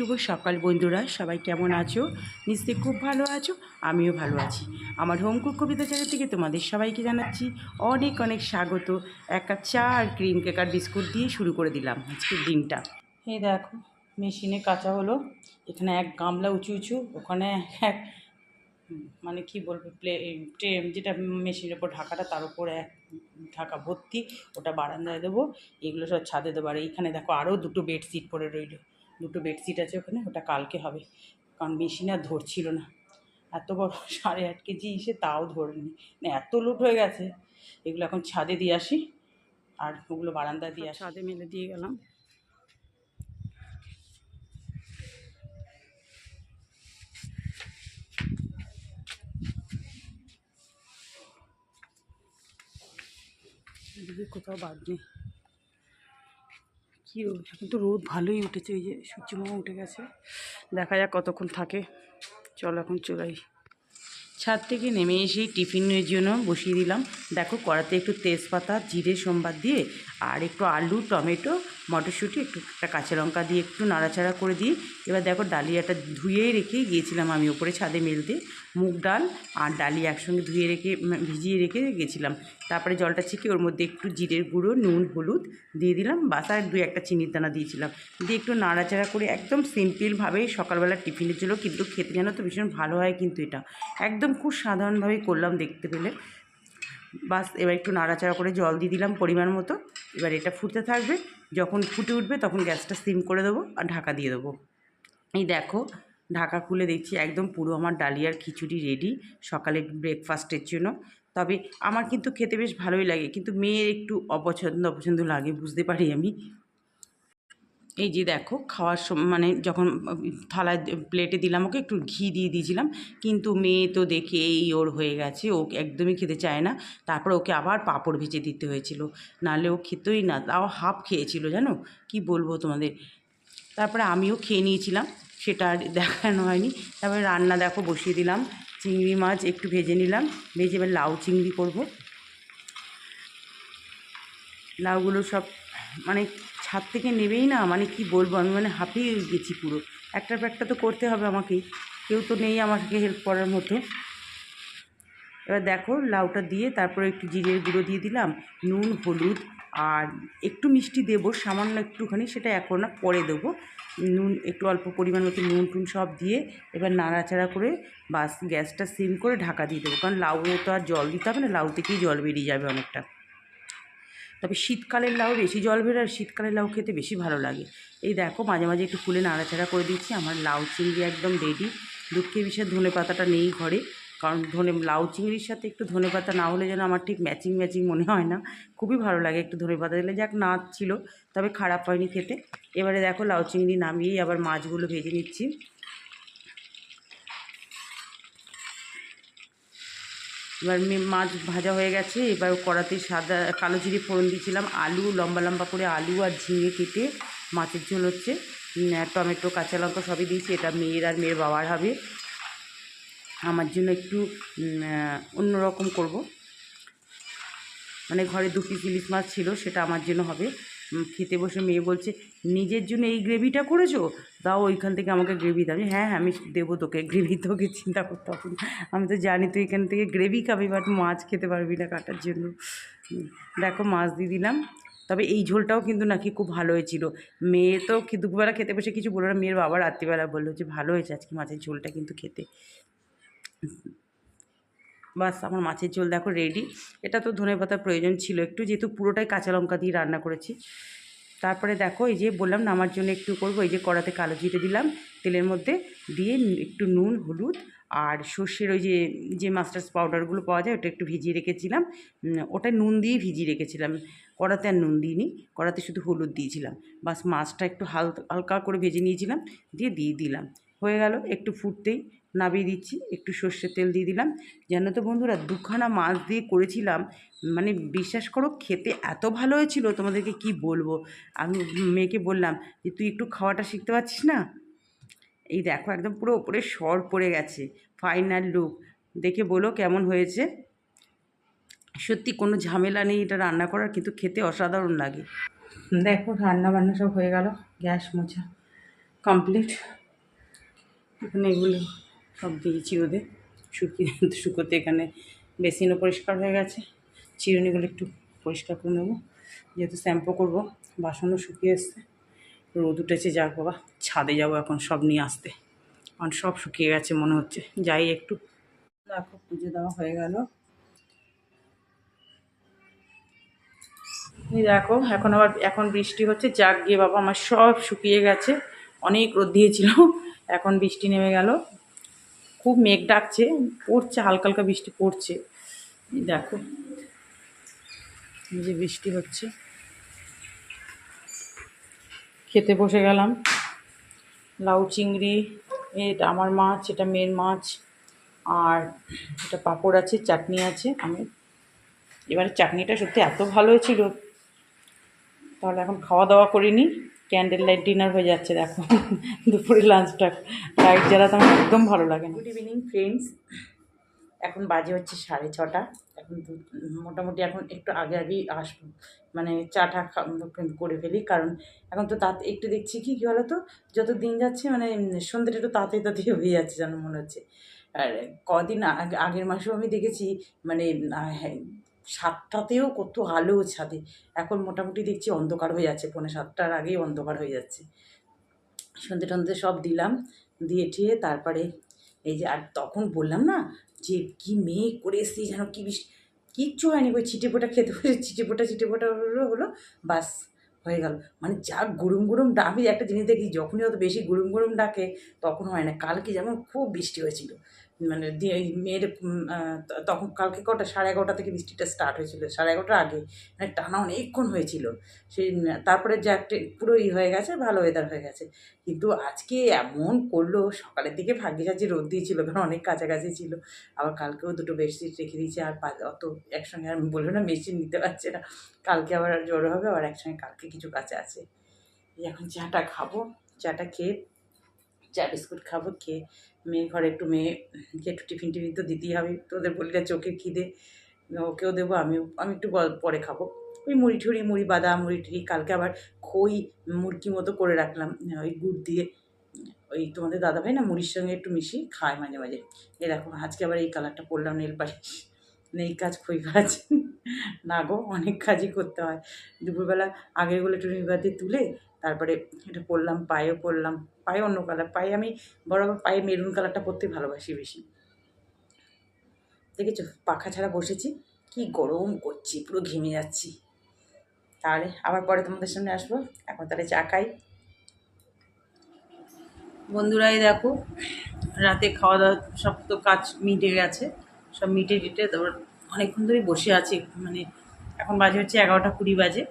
শুভ সকাল বন্ধুরা, সবাই কেমন আছো? নিশ্চয়ই খুব ভালো আছো, আমিও ভালো আছি। আমার হোমকুক কবিতা চ্যানেল থেকে তোমাদের সবাইকে জানাচ্ছি অনেক অনেক স্বাগত। এক কাপ চা আর ক্রিম কেক আর বিস্কুট দিয়ে শুরু করে দিলাম আজকের দিনটা। এই দেখো, মেশিনে কাঁচা হলো, এখানে এক গামলা উঁচু উঁচু, ওখানে এক মানে কি বলব, প্লে ট্রে যেটা মেশিনের ওপর ঢাকাটা, তার উপরে এক ঢাকা ভর্তি, ওটা বারান্দায় দেবো, এগুলো সব ছাদে দেবো। আর এইখানে দেখো আরও দুটো বেডশিট পড়ে রইল। দুটো বেডশিট আছে ওখানে ওটা কালকে হবে। কারণ মেশিন আর ধরছিল না। এত বড় সাড়ে আট কেজি এসে তাও ধরেনি। মানে এত লুট হয়ে গেছে। এগুলো এখন ছাদে দিয়ে আসি আর ওগুলো বারান্দা দিয়ে আসি। ছাদে মেলে দিয়ে গেলাম। এদিকে কোথাও বাদ নেই। কী রোদ এখন তো রোদ ভালোই উঠেছে, এই যে সূর্যমামা উঠে গেছে। দেখা যাক কতক্ষণ থাকে। চল এখন চলাই ছাদ থেকে নেমে এসেই টিফিনের জন্য বসিয়ে দিলাম। দেখো কড়াতে একটু তেজপাতা, জিরে, সোমবার দিয়ে, আর একটু আলু, টমেটো মটরশুঁটি, একটু একটা কাঁচা লঙ্কা দিয়ে একটু নাড়াচাড়া করে দিই। এবার দেখো ডালিয়াটা ধুয়েই রেখে গিয়েছিলাম আমি ওপরে ছাদে মেলতে। মুগ ডাল আর ডালি একসঙ্গে ধুয়ে রেখে ভিজিয়ে রেখে গেছিলাম। তারপরে জলটা ছেঁকে ওর মধ্যে একটু জিরের গুঁড়ো, নুন, হলুদ দিয়ে দিলাম। বাস আর দু একটা চিনির দানা দিয়েছিলাম। দিয়ে একটু নাড়াচাড়া করে একদম সিম্পলভাবেই সকালবেলা টিফিনের জন্য কিন্তু খেতে জানো তো ভীষণ ভালো হয় কিন্তু এটা। একদম খুব সাধারণভাবেই করলাম দেখতে পেলে। বাস এবার একটু নাড়াচাড়া করে জল দিয়ে দিলাম পরিমাণ মতো। এবার এটা ফুটতে থাকবে। যখন ফুটে উঠবে তখন গ্যাসটা সিম করে দেবো আর ঢাকা দিয়ে দেবো। এই দেখো, ঢাকা খুলে দেখছি একদম পুরো আমার ডালিয়ার খিচুড়ি রেডি সকালে ব্রেকফাস্টের জন্য। তবে আমার কিন্তু খেতে বেশ ভালোই লাগে, কিন্তু মেয়ের একটু অপছন্দ অপছন্দ লাগে, বুঝতে পারি আমি। এই যে দেখো খাওয়ার সময় মানে যখন থালায় প্লেটে দিলাম, ওকে একটু ঘি দিয়ে দিয়েছিলাম, কিন্তু মেয়ে তো দেখে এই ওর হয়ে গেছে, ও একদমই খেতে চায় না। তারপর ওকে আবার পাঁপড় ভেজে দিতে হয়েছিল। নাহলে ও খেতই না, তাও হাফ খেয়েছিল জানো? কি বলব তোমাদের? তারপরে আমিও খেয়ে নিয়েছিলাম, সেটা আর দেখানো হয়নি। তারপরে রান্না দেখো বসিয়ে দিলাম, চিংড়ি মাছ একটু ভেজে নিলাম, ভেজে এবার লাউ চিংড়ি করব। লাউগুলো সব মানে ছাদ থেকে নেবেই না মানে কি বলব, আমি মানে হাঁপিয়ে গেছি পুরো। একটা তো করতে হবে আমাকেই কেউ তো নেই আমাকে হেল্প করার মতো। এবার দেখো, লাউটা দিয়ে তারপরে একটু জিরের গুঁড়ো দিয়ে দিলাম, নুন, হলুদ, আর একটু মিষ্টি দেবো, সামান্য একটুখানি, সেটা এখন না, পরে দেবো। নুন, একটু অল্প পরিমাণ মতো নুন টুন সব দিয়ে এবার নাড়াচাড়া করে বাস গ্যাসটা সিম করে ঢাকা দিয়ে দেবো, কারণ লাউয়ে তো আর জল দিতে হবে না, লাউ থেকেই জল বেরিয়ে যাবে অনেকটা। তবে শীতকালের লাউ বেশি জল বেরোয় আর শীতকালের লাউ খেতে বেশি ভালো লাগে। এই দেখো মাঝে মাঝে একটু ফুলে নাড়াচাড়া করে দিচ্ছি। আমার লাউ চিংড়ি একদম রেডি দুঃখে বিষয়ে ধনে পাতাটা নেই ঘরে। কারণ ধনে, লাউ চিংড়ির সাথে একটু ধনে পাতা না হলে যেন আমার ঠিক ম্যাচিং ম্যাচিং মনে হয় না। খুবই ভালো লাগে একটু ধনে পাতা দিলে। যাক, না ছিল, তবে খারাপ হয়নি খেতে। এবারে দেখো লাউ চিংড়ি নামিয়েই আবার মাছগুলো ভেজে নিচ্ছি। এবার মাছ ভাজা হয়ে গেছে, এবার কড়াতে সাদা, কালো জিরে ফোড়ন দিয়েছিলাম, আলু, লম্বা লম্বা করে আলু আর ঝিঙে কেটে মাছের ঝোল হচ্ছে। টমেটো, কাঁচা লঙ্কা সবই দিয়েছি, এটা মেয়ের আর মেয়ের বাবার হবে। আমার জন্য একটু অন্যরকম করব। মানে ঘরে দু পিস ইলিশ মাছ ছিল, সেটা আমার জন্য হবে। খেতে বসে মেয়ে বলছে, নিজের জন্য এই গ্রেভিটা করেছ? তাও ওইখান থেকে আমাকে গ্রেভি দাও। হ্যাঁ হ্যাঁ আমি দেবো তোকে গ্রেভি, তোকে চিন্তা করতে হবে। আমি তো জানি তুই এখান থেকে গ্রেভি খাবি বাট মাছ খেতে পারবি না কাটার জন্য। দেখো মাছ দিয়ে দিলাম। তবে এই ঝোলটাও কিন্তু নাকি খুব ভালো হয়েছিল। মেয়ে তো দুপুরবেলা খেতে বসে কিছু বলল না। মেয়ের বাবা রাত্রিবেলা বলল যে, ভালো হয়েছে আজকে মাছের ঝোলটা কিন্তু খেতে। বাস, আমার মাছের ঝোল দেখো রেডি এটা তো ধনে পাতার প্রয়োজন ছিল একটু, যেহেতু পুরোটাই কাঁচা লঙ্কা দিয়ে রান্না করেছি। তারপরে দেখো, এই যে বললাম না, আমার জন্য একটু করব, এই যে কড়াতে কালো জিরে দিলাম, তেলের মধ্যে দিয়ে একটু নুন, হলুদ আর সর্ষের ওই যে যে মাস্টার্স পাউডারগুলো পাওয়া যায়, ওটা একটু ভিজিয়ে রেখেছিলাম। ওটা নুন দিয়ে ভিজিয়ে রেখেছিলাম। কড়াতে আর নুন দিইনি, কড়াতে শুধু হলুদ দিয়েছিলাম। বাস, মাছটা একটু হালকা হালকা করে ভেজে নিয়েছিলাম, দিয়ে দিয়ে দিলাম। হয়ে গেল। একটু ফুটতেই নাবিয়ে দিচ্ছি। একটু সর্ষের তেল দিয়ে দিলাম। যেন তো বন্ধুরা, দুখানা মাছ দিয়ে করেছিলাম। মানে বিশ্বাস করো, খেতে এত ভালো হয়েছিল, তোমাদেরকে কি বলব? আমি মেয়েকে বললাম যে, তুই একটু খাওয়াটা শিখতে পারছিস না? এই দেখো, একদম পুরো ওপরে সর পড়ে গেছে ফাইনাল লুক দেখে বলো কেমন হয়েছে? সত্যি কোনো ঝামেলা নেই এটা রান্না করার, কিন্তু খেতে অসাধারণ লাগে। দেখো রান্না বান্না সব হয়ে গেল, গ্যাস মোছা কমপ্লিট এখানে এগুলো সব দিয়েছি ওদের। শুকিয়ে শুকোতে এখানে বেসিনও পরিষ্কার হয়ে গেছে। চিরুনিগুলো একটু পরিষ্কার করে নেব। যেহেতু শ্যাম্পু করব, বাসনও শুকিয়ে এসছে। রোদ উঠেছে, যাক বাবা, ছাদে যাব এখন সব নিয়ে আসতে। কারণ সব শুকিয়ে গেছে মনে হচ্ছে। যাই একটু। দেখো, পুজো দেওয়া হয়ে গেল। দেখো, এখন আবার, এখন বৃষ্টি হচ্ছে। যাক গিয়ে বাবা, আমার সব শুকিয়ে গেছে। অনেক রোদ দিয়েছিল। এখন বৃষ্টি নেমে গেল। খুব মেঘ ডাকছে, পড়ছে, হালকা হালকা বৃষ্টি পড়ছে। দেখো যে বৃষ্টি হচ্ছে। খেতে বসে গেলাম। লাউ চিংড়ি, এটা আমার মাছ, এটা মেয়ের মাছ, আর এটা পাঁপড় আছে, চাটনি আছে। আমি এবারে চাটনিটা সত্যি এত ভালো হয়েছিল তাহলে এখন খাওয়া দাওয়া করিনি। ক্যান্ডেল লাইট ডিনার হয়ে যাচ্ছে, দেখো। দুপুরে লাঞ্চটা লাইট জ্বালাতে আমার একদম ভালো লাগে গুড ইভিনিং ফ্রেন্ডস এখন বাজে হচ্ছে সাড়ে ছটা। এখন মোটামুটি এখন একটু আগে আগেই আসব মানে চাটা করে ফেলি, কারণ এখন তো তাতে, একটু দেখছি কি, কী বলো তো যত দিন যাচ্ছে মানে সন্ধ্যেটা একটু তাড়াতাড়ি তাড়াতাড়ি হয়ে যাচ্ছে যেন মনে হচ্ছে। আর কদিন আগে, আগের মাসেও আমি দেখেছি মানে সাতটাতেও কত আলো ছাদে। এখন মোটামুটি দেখছি অন্ধকার হয়ে যাচ্ছে, পৌনে সাতটার আগেই অন্ধকার হয়ে যাচ্ছে। সন্ধে টন্ধে সব দিলাম, দিয়ে ঠিয়ে তারপরে এই যে, আর তখন বললাম না যে, কি মেয়ে করে এসছি যেন, কি বিষ কিচ্ছু হয়নি, ওই ছিটে ফোটা খেতে বসে, ছিটে ফোটা ছিটে ফোটা হলো হলো, বাস হয়ে গেল। মানে যা গুরুম গুরুম আমি একটা জিনিস দেখি, যখনই অত বেশি গুরুম গুরুম ডাকে, তখন হয় না, কালকে যেমন খুব বৃষ্টি হয়েছিল। মানে দিয়ে মেয়ের তখন কালকে কটা, সাড়ে এগারোটা থেকে বৃষ্টিটা স্টার্ট হয়েছিল। সাড়ে এগারোটার আগে মানে টানা অনেকক্ষণ হয়েছিল। সেই, তারপরে যা পুরো ই হয়ে গেছে, ভালো ওয়েদার হয়ে গেছে। কিন্তু আজকে এমন করল, সকালের দিকে ভাগ্যে যাচ্ছে রোদ দিয়েছিল, কারণ অনেক কাছাকাছি ছিল। আবার কালকেও দুটো বেডশিট রেখে দিয়েছে, আর অত একসঙ্গে আর বলল না মেশিন নিতে পারছে না। কালকে আবার জড়ো হবে, আবার একসঙ্গে কালকে কিছু কাছে আছে। এখন চাটা খাব, চাটা খেয়ে চা বিস্কুট খাব, খেয়ে মেয়ে ঘরে একটু মেয়েকে একটু টিফিন টিফিন তো দিতেই হবে, তোদের বলি না চোখের খিদে ওকেও দেবো, আমিও, আমি একটু পরে খাব। ওই মুড়ি ঠুড়ি, মুড়ি বাদাম, মুড়ি টুড়ি কালকে আবার খই মুরকি মতো করে রাখলাম ওই গুড় দিয়ে, ওই তোমাদের দাদা ভাই না মুড়ির সঙ্গে একটু মিশিয়ে খায় মাঝে মাঝে। এ দেখো, আজকে আবার এই কালারটা পরলাম নেল পালিশ নেই কাজ, খই কাজ। না গো, অনেক কাজই করতে হয়। দুপুরবেলা আগেরগুলো একটু নিবাতে তুলে তারপরে এটা পরলাম, পায়েও পরলাম, পায়ে অন্য কালার পায়ে আমি বরাবর পায়ে মেরুন কালারটা পরতে ভালোবাসি বেশি। দেখেছ? পাখা ছাড়া বসেছি, কি গরম করছি, পুরো ঘেমে যাচ্ছি। তাহলে আবার পরে তোমাদের সামনে আসব, এখন তাহলে চা খাই। বন্ধুরাই দেখো, রাতে খাওয়া দাওয়া সব তো কাজ মিটে গেছে, সব মিটে টিটে তারপর অনেকক্ষণ ধরেই বসে আছি মানে এখন বাজে হচ্ছে এগারোটা কুড়ি বাজে।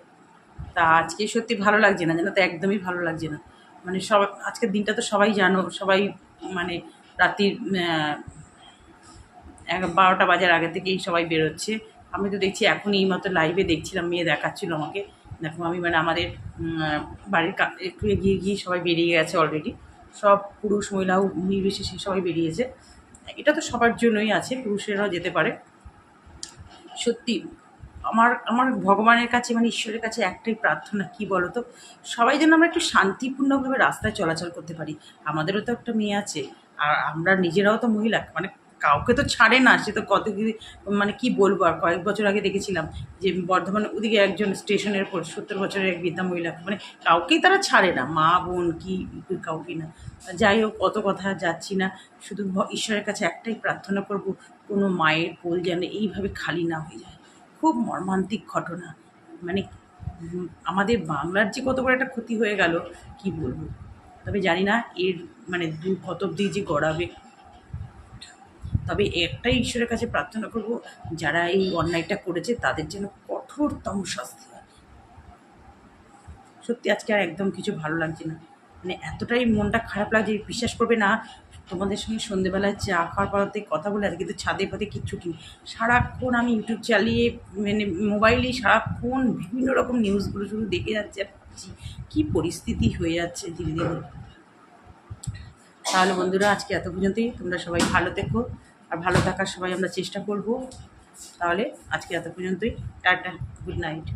তা আজকে সত্যি ভালো লাগছে না জানো তো একদমই ভালো লাগছে না। মানে সব আজকের দিনটা তো সবাই জানো, সবাই মানে রাত্রির বারোটা বাজার আগে থেকেই সবাই বেরোচ্ছে। আমি তো দেখছি এখন এই মতো লাইভে দেখছিলাম, মেয়ে দেখাচ্ছিল আমাকে। দেখো আমি মানে আমাদের বাড়ির একটু এগিয়ে গিয়ে সবাই বেরিয়ে গেছে অলরেডি সব পুরুষ, মহিলাও নির্বিশেষে সবাই বেরিয়েছে। এটা তো সবার জন্যই আছে, পুরুষেরাও যেতে পারে। সত্যি আমার আমার ভগবানের কাছে মানে ঈশ্বরের কাছে একটাই প্রার্থনা, কি বলো তো সবাই যেন আমরা একটু শান্তিপূর্ণভাবে রাস্তায় চলাচল করতে পারি। আমাদেরও তো একটা মেয়ে আছে, আর আমরা নিজেরাও তো মহিলা মানে কাউকে তো ছাড়ে না, সে তো কত মানে কি বলব, আর কয়েক বছর আগে দেখেছিলাম যে বর্ধমানে, ওদিকে একজন স্টেশনের পর সত্তর বছরের এক বৃদ্ধা মহিলা মানে কাউকেই তারা ছাড়ে না, মা, বোন, কি কাউকে না। যাই হোক, অত কথা যাচ্ছি না, শুধু ঈশ্বরের কাছে একটাই প্রার্থনা করব, কোনো মায়ের কোল যেন এইভাবে খালি না হয়ে যায়। খুব মর্মান্তিক ঘটনা। মানে আমাদের বাংলার যে কত বড় একটা ক্ষতি হয়ে গেল, কি বলব? তবে জানি না এর মানে দু কত অব্দি যে গড়াবে। তবে একটাই ঈশ্বরের কাছে প্রার্থনা করব, যারা এই অন্যায়টা করেছে, তাদের যেন কঠোরতম শাস্তি সত্যি আজকে আর একদম কিছু ভালো লাগছে না। মানে এতটাই মনটা খারাপ লাগছে, বিশ্বাস করবে না তোমাদের সঙ্গে সন্ধেবেলায় চা খাওয়ার পরতে কথা বলে আজকে তো ছাদে পাতে কিচ্ছু কি সারাক্ষণ আমি ইউটিউব চালিয়ে মানে মোবাইলেই সারাক্ষণ বিভিন্ন রকম নিউজগুলো শুধু দেখে যাচ্ছে আর কী পরিস্থিতি হয়ে যাচ্ছে ধীরে ধীরে। তাহলে বন্ধুরা, আজকে এত পর্যন্তই। তোমরা সবাই ভালো থেকো আর ভালো থাকার সবাই আমরা চেষ্টা করব। তাহলে আজকে এত পর্যন্তই। Tata good night